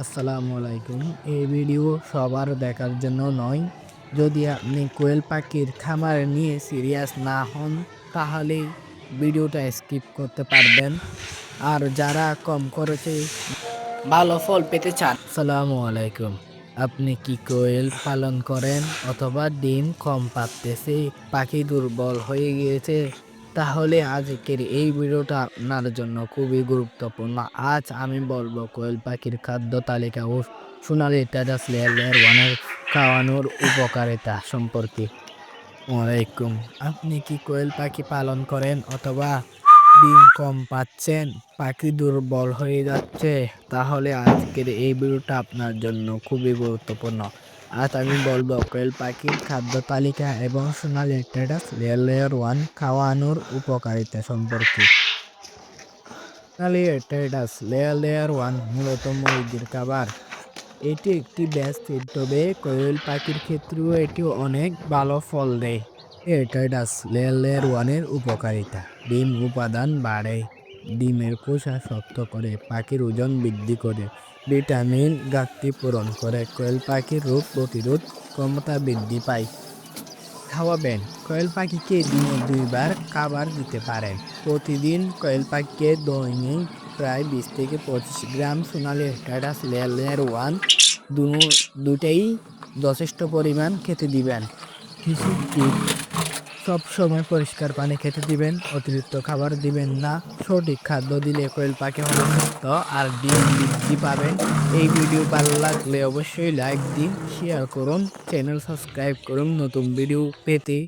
আসসালামু আলাইকুম এই ভিডিও সবার দেখার জন্য নয়। যদি আপনি কোয়েল পাখির খামার নিয়ে সিরিয়াস না হন, তাহলে ভিডিওটা স্কিপ করতে পারবেন। আর যারা কম খরচে ভালো ফল পেতে চান আসসালামু আলাইকুম আপনি কি কোয়েল পালন করেন অথবা ডিম কম পাততেছে, পাখি দুর্বল হয়ে গিয়েছে? তাহলে আজকের এই ভিডিওটা আপনার জন্য খুবই গুরুত্বপূর্ণ। আজ আমি বলব, কোয়েল পাখির খাদ্য তালিকা ও সোনালি টেরাস লেয়ার ওয়ানের খাওয়ানোর উপকারিতা সম্পর্কে। ওয়ালাইকুম। আপনি কি কোয়েল পাখি পালন করেন অথবা ডিম কম পাচ্ছেন? পাখি দুর্বল হয়ে যাচ্ছে। তাহলে আজকের এই ভিডিওটা আপনার জন্য খুবই গুরুত্বপূর্ণ। আজ আমি বলব, কোয়েল পাখির খাদ্য তালিকা এবং Sonali terrace layer layer one খাওয়ানোর উপকারিতা সম্পর্কে। Sonali terrace layer layer one মূলত মুরগির খাবার। এটি একটি ব্যাস তবে কোয়েল পাখির ক্ষেত্রেও এটি অনেক ভালো ফল দেয়। এটাইডাস লেয়ার লেয়ার ওয়ানের উপকারিতা। ডিম উপাদান বাড়ে। ডিমের খোসা শক্ত করে, পাখির ওজন বৃদ্ধি করে। ভিটামিন ঘাটতি পূরণ করে, কোয়েল পাখির রোগ প্রতিরোধ ক্ষমতা বৃদ্ধি পায়। খাওয়াবেন। কোয়েল পাখিকে দিনে দুইবার খাবার দিতে পারেন। প্রতিদিন কোয়েল পাখিকে দৈনিক প্রায় বিশ থেকে পঁচিশ gram Sonali status layer layer one দুটাই যথেষ্ট পরিমাণ খেতে দিবেন। কিছু টিপ সব সময় পরিষ্কার পানি খেতে দিবেন, অতিরিক্ত খাবার দিবেন না, সঠিক খাদ্য দিলে কোয়েল পাখি হবে সুস্থ আর ডিম বৃদ্ধি পাবেন এই ভিডিও ভালো লাগলে অবশ্যই লাইক দিন শেয়ার করুন চ্যানেল সাবস্ক্রাইব করুন নতুন ভিডিও পেতে।